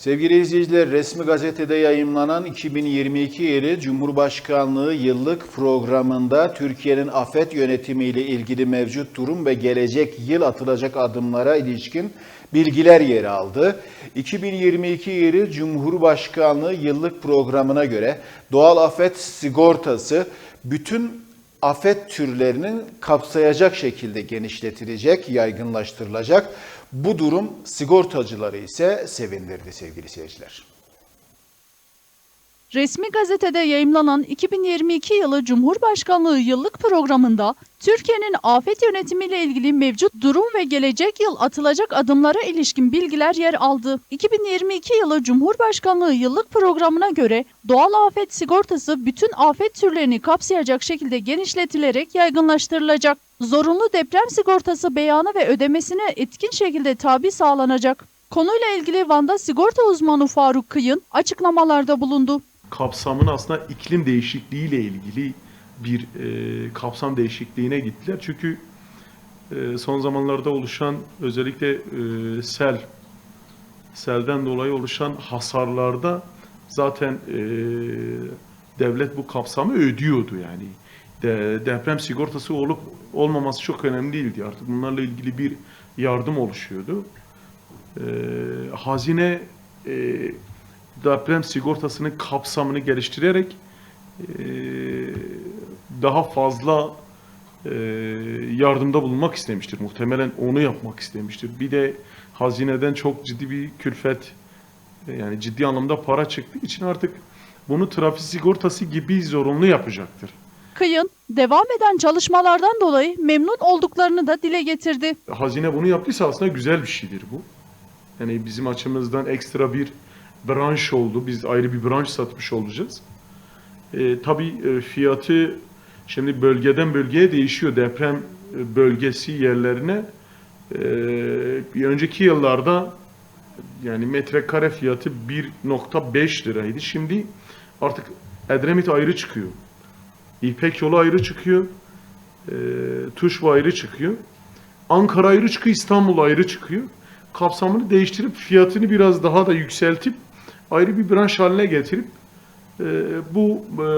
Sevgili izleyiciler, resmi gazetede yayımlanan 2022 yılı Cumhurbaşkanlığı yıllık programında Türkiye'nin afet yönetimiyle ilgili mevcut durum ve gelecek yıl atılacak adımlara ilişkin bilgiler yer aldı. 2022 yılı Cumhurbaşkanlığı yıllık programına göre doğal afet sigortası bütün afet türlerinin kapsayacak şekilde genişletilecek, yaygınlaştırılacak. Bu durum sigortacıları ise sevindirdi sevgili seyirciler. Resmi gazetede yayımlanan 2022 yılı Cumhurbaşkanlığı yıllık programında Türkiye'nin afet yönetimiyle ilgili mevcut durum ve gelecek yıl atılacak adımlara ilişkin bilgiler yer aldı. 2022 yılı Cumhurbaşkanlığı yıllık programına göre doğal afet sigortası bütün afet türlerini kapsayacak şekilde genişletilerek yaygınlaştırılacak. Zorunlu deprem sigortası beyanı ve ödemesine etkin şekilde tabi sağlanacak. Konuyla ilgili Van'da sigorta uzmanı Faruk Kıyın açıklamalarda bulundu. Kapsamın aslında iklim değişikliği ile ilgili bir e, kapsam değişikliğine gittiler. Çünkü e, son zamanlarda oluşan özellikle e, sel, selden dolayı oluşan hasarlarda zaten e, devlet bu kapsamı ödüyordu yani. De, deprem sigortası olup olmaması çok önemli değildi artık. Bunlarla ilgili bir yardım oluşuyordu. E, hazine e, deprem sigortasının kapsamını geliştirerek e, daha fazla e, yardımda bulunmak istemiştir. Muhtemelen onu yapmak istemiştir. Bir de hazineden çok ciddi bir külfet e, yani ciddi anlamda para çıktığı için artık bunu trafik sigortası gibi zorunlu yapacaktır. Kıyın, devam eden çalışmalardan dolayı memnun olduklarını da dile getirdi. Hazine bunu yaptıysa aslında güzel bir şeydir bu. Yani bizim açımızdan ekstra bir branş oldu. Biz ayrı bir branş satmış olacağız. E, tabii e, fiyatı şimdi bölgeden bölgeye değişiyor. Deprem e, bölgesi yerlerine e, bir önceki yıllarda yani metrekare fiyatı 1.5 liraydı. Şimdi artık Edremit ayrı çıkıyor. İpek yolu ayrı çıkıyor. E, Tuşba ayrı çıkıyor. Ankara ayrı çıkıyor, İstanbul ayrı çıkıyor. Kapsamını değiştirip fiyatını biraz daha da yükseltip ayrı bir branş haline getirip e, bu e,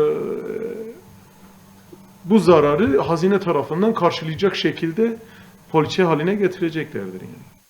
bu zararı hazine tarafından karşılayacak şekilde poliçe haline getireceklerdir yani.